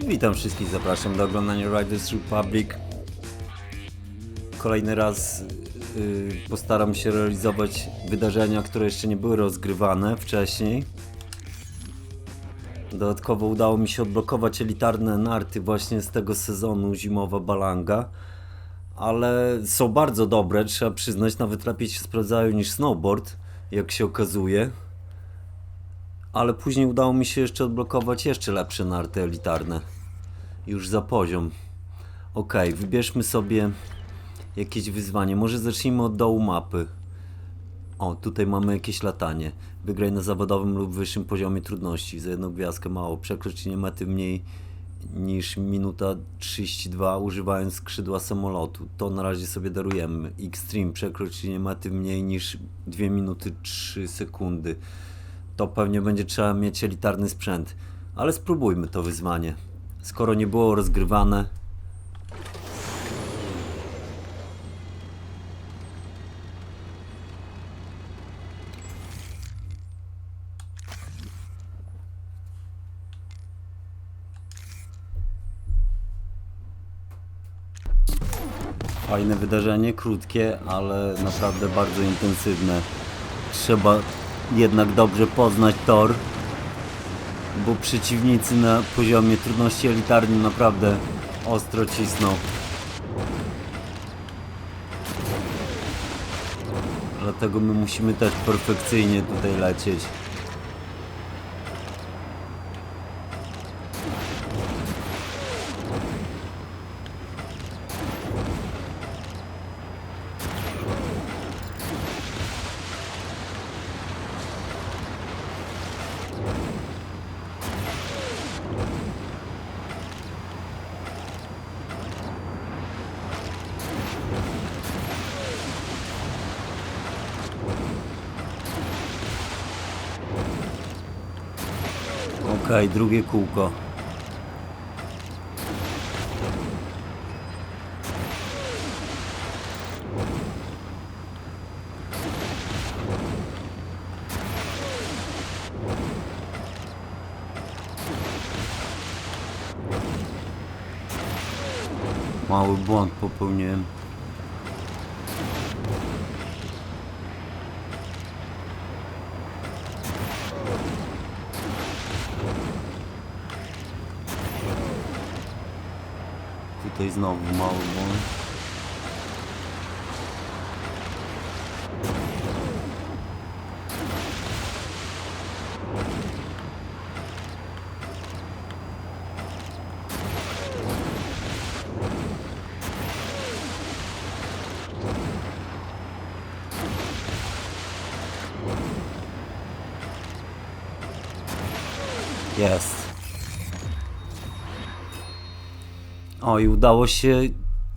Witam wszystkich, zapraszam do oglądania Riders Republic. Kolejny raz yy, postaram się realizować wydarzenia, które jeszcze nie były rozgrywane wcześniej. Dodatkowo udało mi się odblokować elitarne narty właśnie z tego sezonu Zimowa Balanga. Ale są bardzo dobre, trzeba przyznać, nawet lepiej się sprawdzają niż snowboard, jak się okazuje. Ale później udało mi się jeszcze odblokować jeszcze lepsze narty elitarne. Już za poziom. Ok, wybierzmy sobie jakieś wyzwanie. Może zacznijmy od dołu mapy. O, tutaj mamy jakieś latanie. Wygraj na zawodowym lub wyższym poziomie trudności. Za jedną gwiazdkę mało. Przekroczenie mety mniej niż minuta 32 używając skrzydła samolotu. To na razie sobie darujemy. Extreme. Przekroczenie mety mniej niż 2 minuty 3 sekundy. To pewnie będzie trzeba mieć elitarny sprzęt. Ale spróbujmy to wyzwanie. Skoro nie było rozgrywane, Fajne wydarzenie, krótkie, ale naprawdę bardzo intensywne. Trzeba jednak dobrze poznać tor, bo przeciwnicy na poziomie trudności elitarnym naprawdę ostro cisną. Dlatego my musimy też perfekcyjnie tutaj lecieć. Okej, drugie kółko. Mały błąd popełniłem. Jest. O, i udało się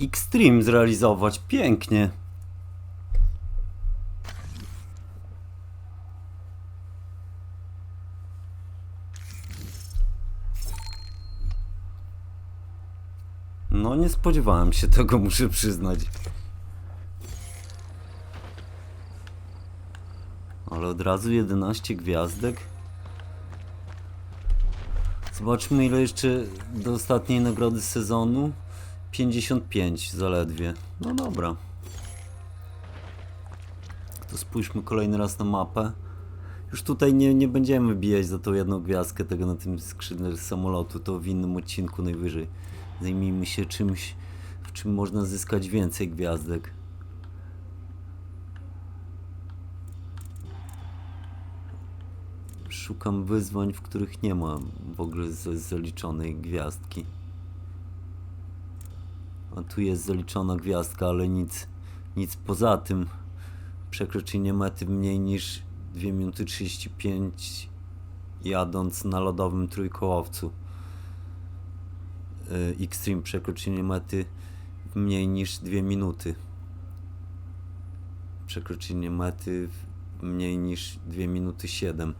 Xtreme zrealizować. Pięknie. No, nie spodziewałem się tego, muszę przyznać. Ale od razu 11 gwiazdek. Zobaczmy ile jeszcze do ostatniej nagrody sezonu. 55 zaledwie. No dobra. To spójrzmy kolejny raz na mapę. Już tutaj nie, nie będziemy bijać za tą jedną gwiazdkę tego na tym skrzydle samolotu. To w innym odcinku najwyżej. Zajmijmy się czymś, w czym można zyskać więcej gwiazdek. Szukam wyzwań, w których nie ma w ogóle zaliczonej gwiazdki. A tu jest zaliczona gwiazdka, ale nic, nic poza tym. Przekroczenie mety mniej niż 2 minuty 35 jadąc na lodowym trójkołowcu. Y, Extreme przekroczenie mety w mniej niż 2 minuty. Przekroczenie mety w mniej niż 2 minuty 7.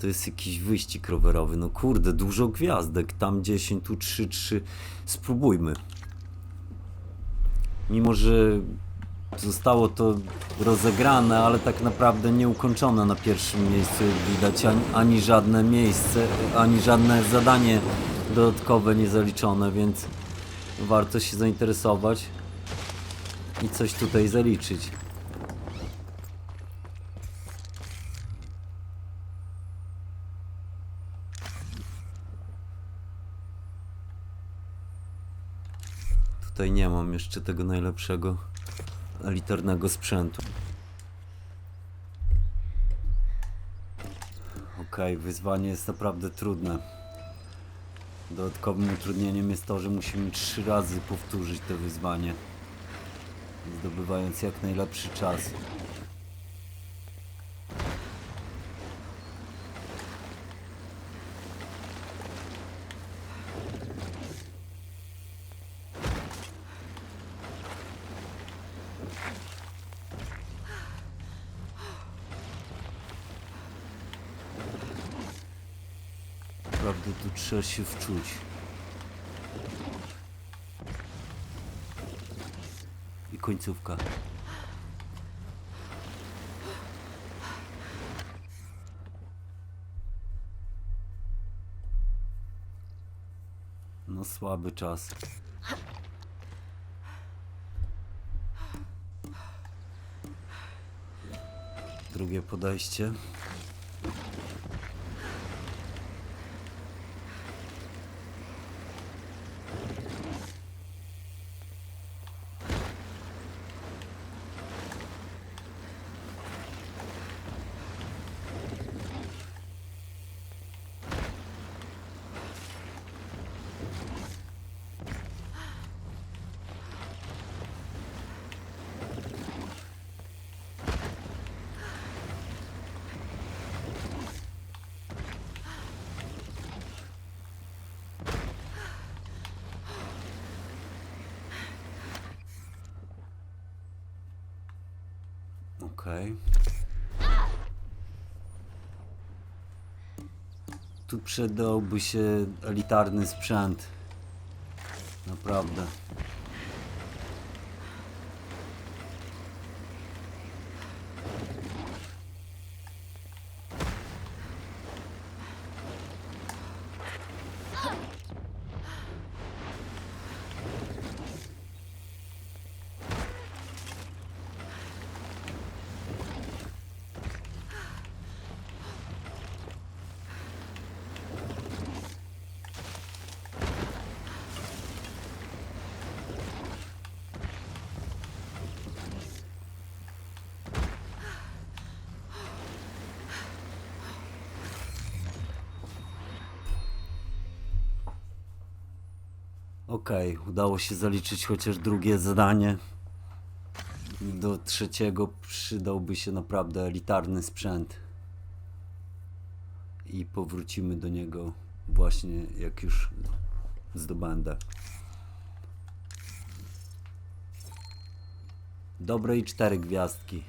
To jest jakiś wyścig rowerowy. No kurde, dużo gwiazdek. Tam 10, tu 3, 3. Spróbujmy. Mimo, że zostało to rozegrane, ale tak naprawdę nieukończone na pierwszym miejscu, jak widać, ani, ani żadne miejsce, ani żadne zadanie dodatkowe niezaliczone, więc warto się zainteresować i coś tutaj zaliczyć. Tutaj nie mam jeszcze tego najlepszego elitarnego sprzętu. Okej, wyzwanie jest naprawdę trudne. Dodatkowym utrudnieniem jest to, że musimy trzy razy powtórzyć to wyzwanie, zdobywając jak najlepszy czas. Trzeba się wczuć. I końcówka. No słaby czas. Drugie podejście. Okej. Tu przydałby się elitarny sprzęt. Naprawdę. Okej, udało się zaliczyć chociaż drugie zadanie. Do trzeciego przydałby się naprawdę elitarny sprzęt. I powrócimy do niego właśnie jak już zdobędę. Dobre i cztery gwiazdki.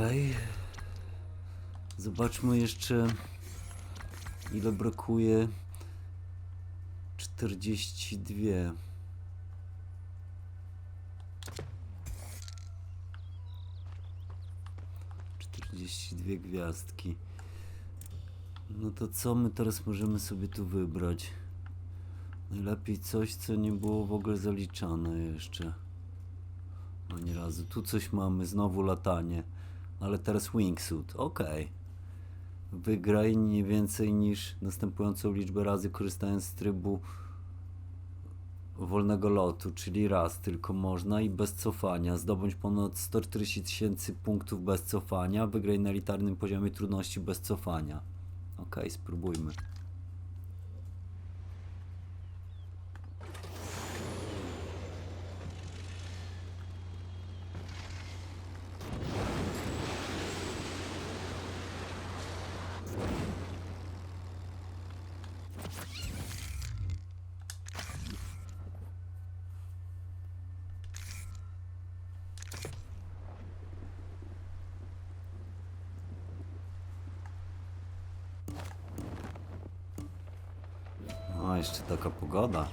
Okej. Zobaczmy jeszcze ile brakuje. 42. Czterdzieści dwie gwiazdki. No to co my teraz możemy sobie tu wybrać? Najlepiej coś, co nie było w ogóle zaliczane jeszcze. Ani razu. Tu coś mamy, znowu latanie. Ale teraz wingsuit. Okej. Wygraj nie więcej niż następującą liczbę razy korzystając z trybu wolnego lotu, czyli raz tylko można i bez cofania. Zdobądź ponad 140 tysięcy punktów bez cofania. Wygraj na elitarnym poziomie trudności bez cofania. Okej, spróbujmy. Jeszcze taka pogoda.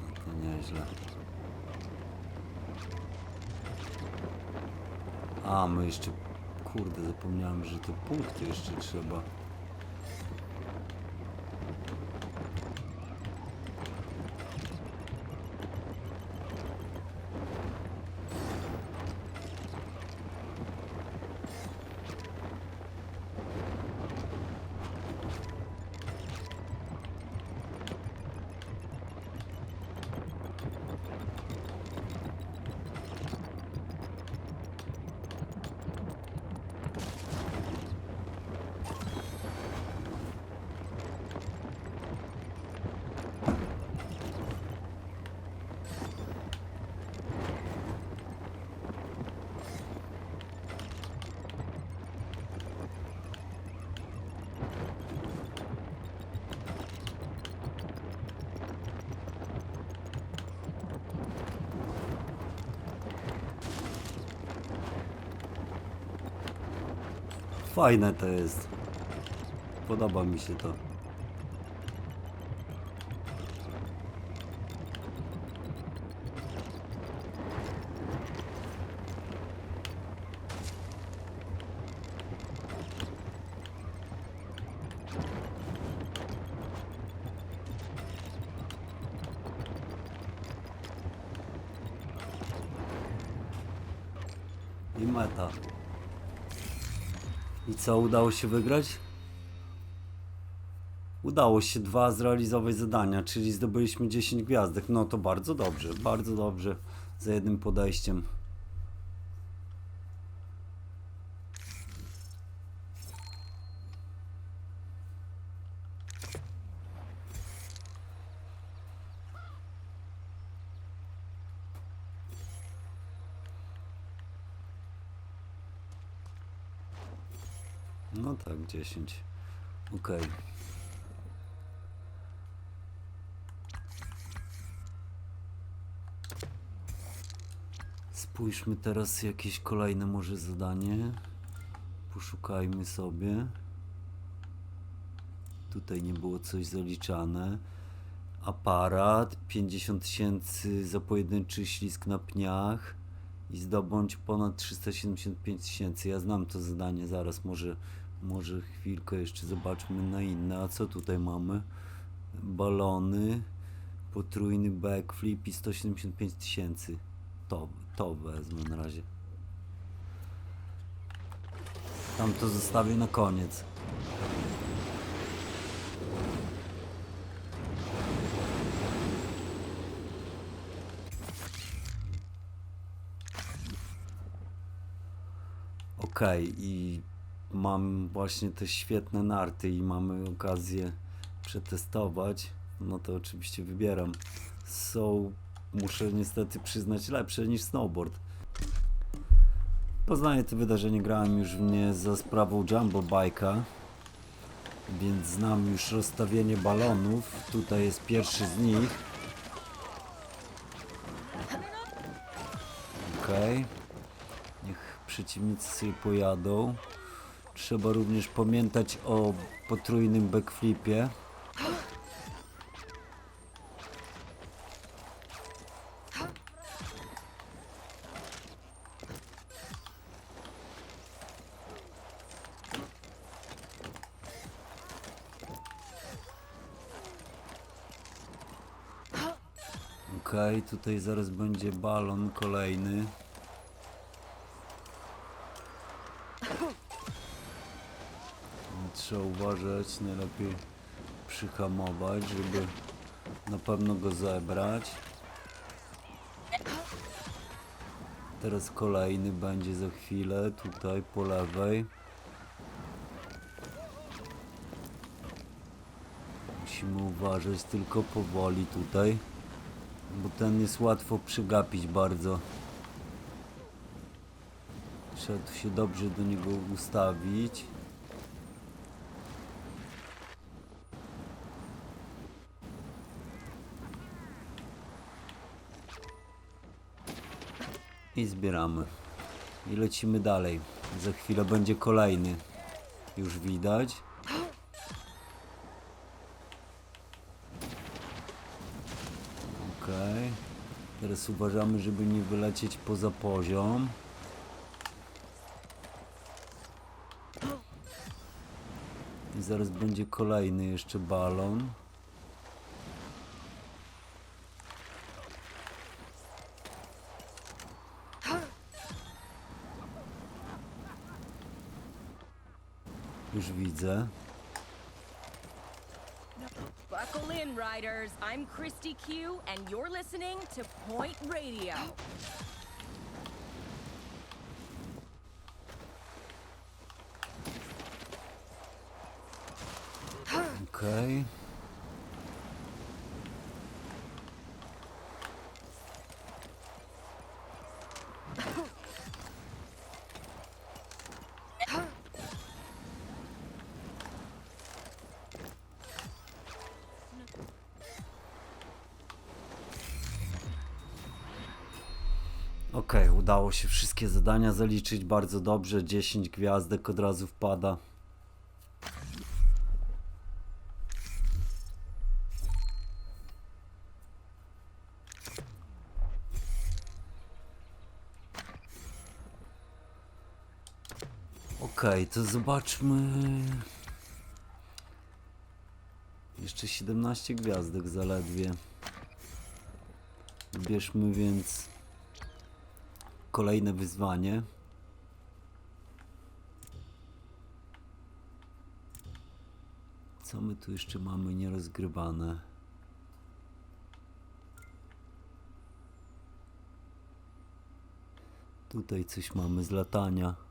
No to nieźle. A, my jeszcze... Kurde, zapomniałem, że te punkty jeszcze trzeba. Fajne to jest. Podoba mi się to. Co, udało się wygrać? Udało się dwa zrealizować zadania, czyli zdobyliśmy 10 gwiazdek. No to bardzo dobrze, bardzo dobrze. Za jednym podejściem. No tak, 10. Okej. Spójrzmy teraz jakieś kolejne może zadanie. Poszukajmy sobie. Tutaj nie było coś zaliczane. Aparat, 50 tysięcy za pojedynczy ślisk na pniach i zdobądź ponad 375 tysięcy. Ja znam to zadanie, zaraz może, może chwilkę jeszcze zobaczmy na inne. A co tutaj mamy? Balony, potrójny backflip i 175 tysięcy. To, to wezmę na razie. Tam to zostawię na koniec. Okej, i mam właśnie te świetne narty i mamy okazję przetestować. No to oczywiście wybieram. Są, muszę niestety przyznać, lepsze niż snowboard. Poznaję to wydarzenie, grałem już w nie za sprawą Jumbo Bike'a, więc znam już rozstawienie balonów. Tutaj jest pierwszy z nich. Okej. Niech przeciwnicy sobie pojadą. Trzeba również pamiętać o potrójnym backflipie. Okej, tutaj zaraz będzie balon kolejny. Trzeba uważać, najlepiej przyhamować, żeby na pewno go zebrać. Teraz kolejny będzie za chwilę, tutaj po lewej. Musimy uważać tylko powoli tutaj, bo ten jest łatwo przegapić bardzo. Trzeba tu się dobrze do niego ustawić. I zbieramy. I lecimy dalej. Za chwilę będzie kolejny. Już widać. Ok. Teraz uważamy, żeby nie wylecieć poza poziom. I zaraz będzie kolejny jeszcze balon. Widzę. Buckle in, riders. I'm Christy Q, and you're listening to Point Radio. Okej, udało się wszystkie zadania zaliczyć bardzo dobrze. 10 gwiazdek od razu wpada. Okej, to zobaczmy. Jeszcze 17 gwiazdek zaledwie. Bierzmy więc kolejne wyzwanie. Co my tu jeszcze mamy nierozgrywane? Tutaj coś mamy z latania.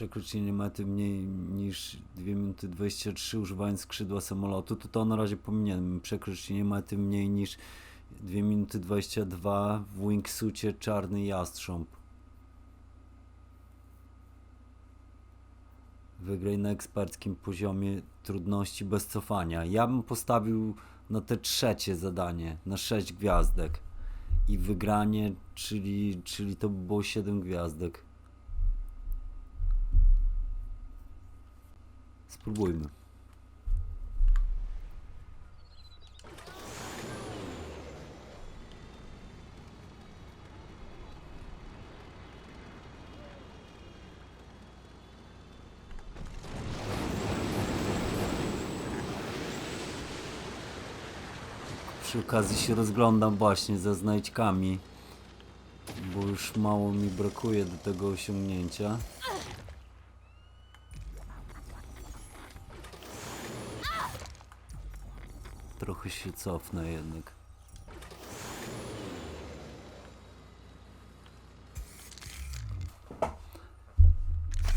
Przekroczenie mety mniej niż 2 minuty 23 używając skrzydła samolotu, to to na razie pominien. Przekroczenie mety mniej niż 2 minuty 22 w wingsucie czarny jastrząb. Wygraj na eksperckim poziomie trudności bez cofania. Ja bym postawił na te trzecie zadanie, na 6 gwiazdek. I wygranie, czyli, czyli to by było 7 gwiazdek. Spróbujmy. Przy okazji się rozglądam właśnie za znajdźkami, bo już mało mi brakuje do tego osiągnięcia. Trochę się cofnę jednak.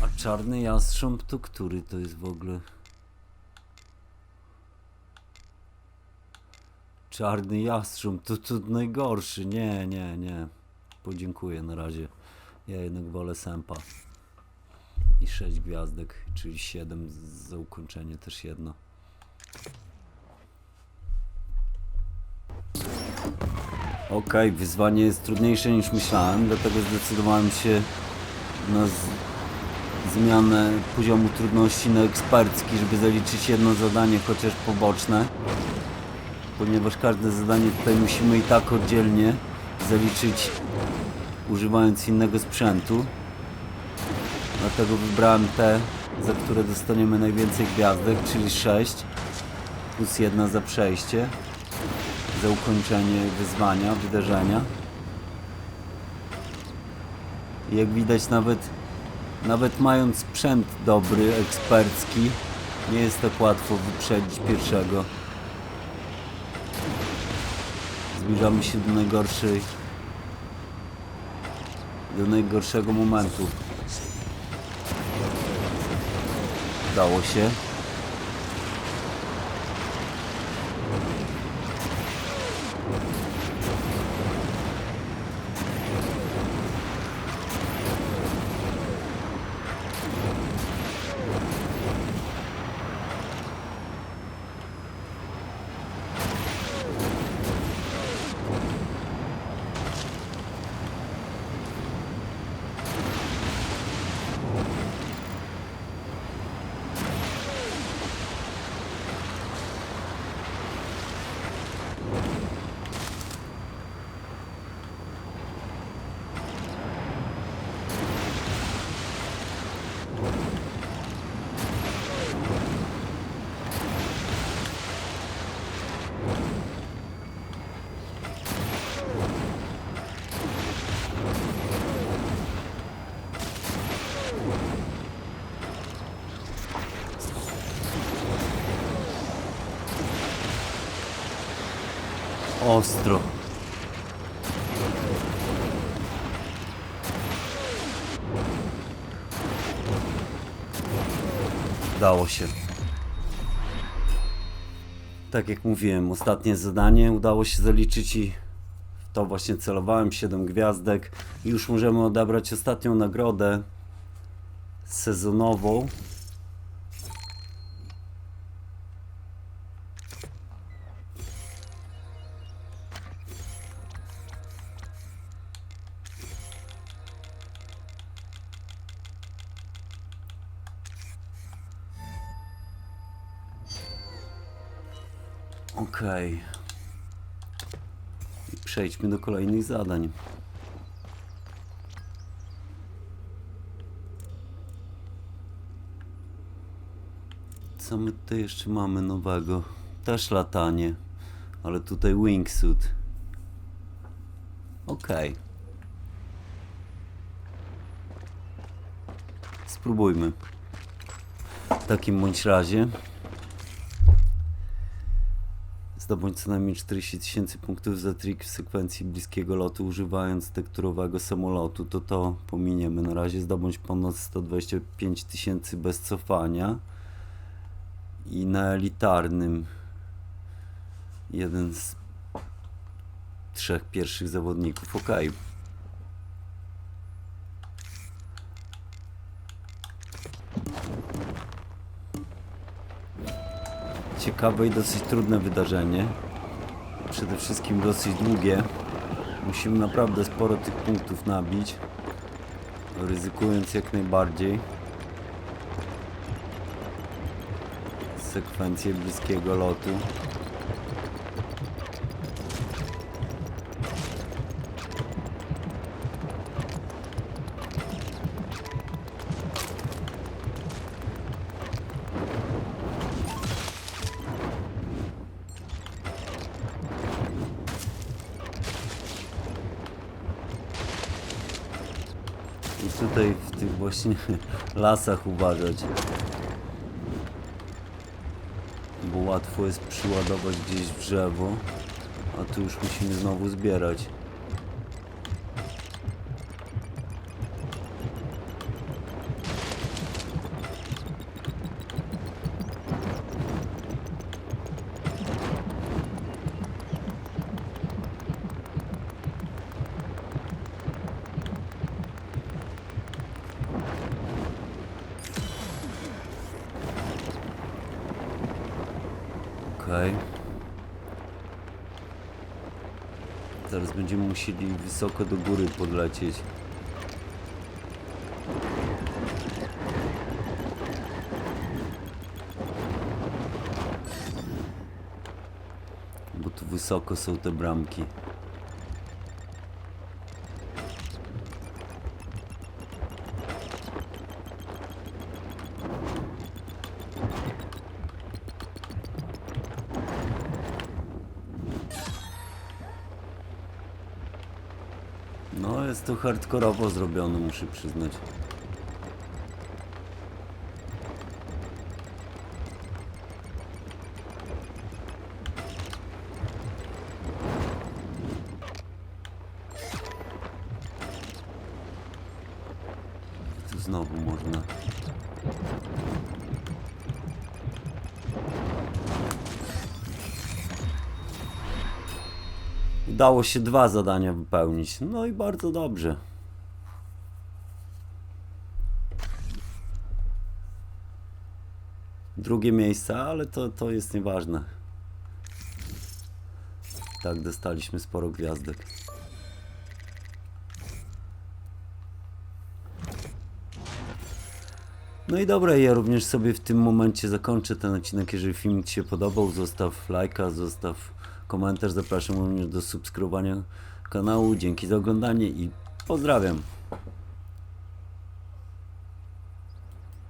A czarny jastrząb to który to jest w ogóle? Czarny jastrząb to, to najgorszy. Nie, nie, nie. Podziękuję na razie. Ja jednak wolę Sempa. I 6 gwiazdek, czyli 7 za ukończenie też jedno. Okej, wyzwanie jest trudniejsze niż myślałem, dlatego zdecydowałem się na zmianę poziomu trudności na ekspercki, żeby zaliczyć jedno zadanie, chociaż poboczne. Ponieważ każde zadanie tutaj musimy i tak oddzielnie zaliczyć używając innego sprzętu. Dlatego wybrałem te, za które dostaniemy najwięcej gwiazdek, czyli 6 plus jedna za przejście za ukończenie wyzwania, wydarzenia. Jak widać nawet nawet mając sprzęt dobry, ekspercki, nie jest tak łatwo wyprzedzić pierwszego. Zbliżamy się do najgorszej do najgorszego momentu. Udało się. Ostro. Udało się. Tak jak mówiłem, ostatnie zadanie udało się zaliczyć i w to właśnie celowałem 7 gwiazdek. Już możemy odebrać ostatnią nagrodę sezonową. Okej. I przejdźmy do kolejnych zadań. Co my tutaj jeszcze mamy nowego? Też latanie, ale tutaj wingsuit. Okej. Spróbujmy. W takim bądź razie zdobądź co najmniej 40 tysięcy punktów za trik w sekwencji bliskiego lotu używając tekturowego samolotu, to to pominiemy. Na razie zdobądź ponad 125 tysięcy bez cofania i na elitarnym jeden z trzech pierwszych zawodników. Ok. Ciekawe i dosyć trudne wydarzenie. Przede wszystkim dosyć długie. Musimy naprawdę sporo tych punktów nabić. Ryzykując jak najbardziej. Sekwencję bliskiego lotu. I tutaj w tych właśnie lasach uważać. Bo łatwo jest przyładować gdzieś w drzewo, a tu już musimy znowu zbierać. Musieli wysoko do góry podlecieć. Bo tu wysoko są te bramki. Hardkorowo zrobione, muszę przyznać. Znowu można. Udało się dwa zadania wypełnić. No i bardzo dobrze. Drugie miejsce, ale to, to jest nieważne. Tak, dostaliśmy sporo gwiazdek. No i dobra, ja również sobie w tym momencie zakończę ten odcinek. Jeżeli film Ci się podobał, zostaw lajka, zostaw komentarz. Zapraszam również do subskrybowania kanału. Dzięki za oglądanie i pozdrawiam.